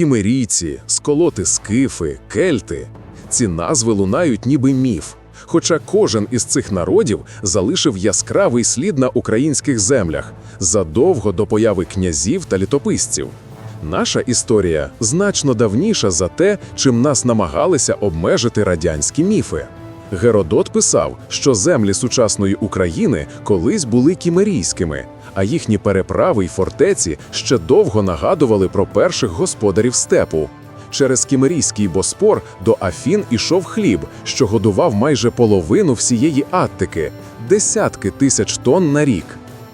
Кімерійці, сколоти скифи, кельти. Ці назви лунають ніби міф. Хоча кожен із цих народів залишив яскравий слід на українських землях задовго до появи князів та літописців. Наша історія значно давніша за те, чим нас намагалися обмежити радянські міфи. Геродот писав, що землі сучасної України колись були кімерійськими, а їхні переправи й фортеці ще довго нагадували про перших господарів степу. Через кімерійський боспор до Афін ішов хліб, що годував майже половину всієї Аттики десятки тисяч тонн на рік.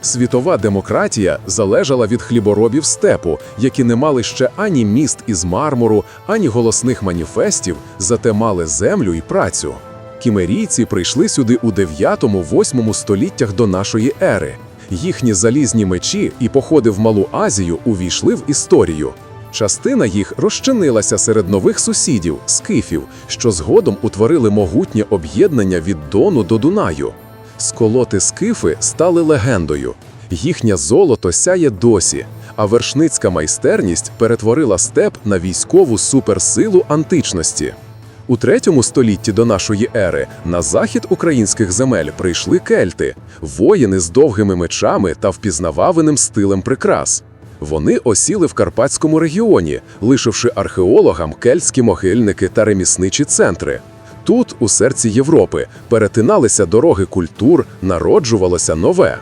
Світова демократія залежала від хліборобів степу, які не мали ще ані міст із мармуру, ані голосних маніфестів, зате мали землю і працю. Кімерійці прийшли сюди у 9-8 століттях до нашої ери. Їхні залізні мечі і походи в Малу Азію увійшли в історію. Частина їх розчинилася серед нових сусідів, скифів, що згодом утворили могутнє об'єднання від Дону до Дунаю. Сколоти скифи стали легендою. Їхнє золото сяє досі, а вершницька майстерність перетворила степ на військову суперсилу античності. У третьому столітті до нашої ери на захід українських земель прийшли кельти, воїни з довгими мечами та впізнававаним стилем прикрас. Вони осіли в Карпатському регіоні, лишивши археологам кельтські могильники та ремісничі центри. Тут, у серці Європи, перетиналися дороги культур, народжувалося нове.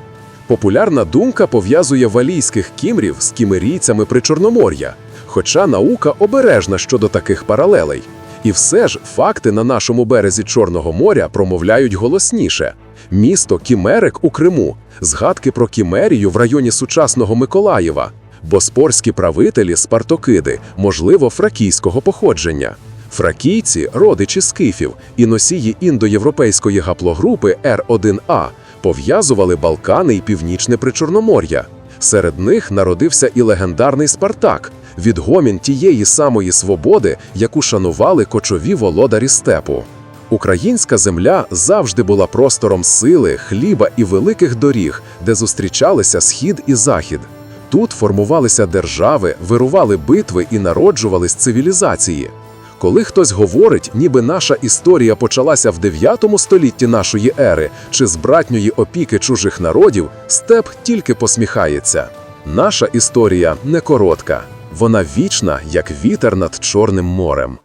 Популярна думка пов'язує валійських кімрів з кімерійцями Причорномор'я, хоча наука обережна щодо таких паралелей. І все ж факти на нашому березі Чорного моря промовляють голосніше. Місто Кімерик у Криму, згадки про Кімерію в районі сучасного Миколаєва, боспорські правителі Спартокиди, можливо, фракійського походження. Фракійці родичі скифів і носії індоєвропейської гаплогрупи Р1А пов'язували Балкани і Північне Причорномор'я. Серед них народився і легендарний Спартак, відгомін тієї самої свободи, яку шанували кочові володарі степу. Українська земля завжди була простором сили, хліба і великих доріг, де зустрічалися схід і захід. Тут формувалися держави, вирували битви і народжувались цивілізації. Коли хтось говорить, ніби наша історія почалася в 9 столітті нашої ери чи з братньої опіки чужих народів, степ тільки посміхається. Наша історія не коротка, вона вічна, як вітер над Чорним морем.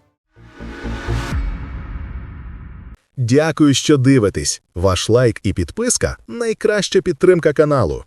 Дякую, що дивитесь. Ваш лайк і підписка найкраща підтримка каналу.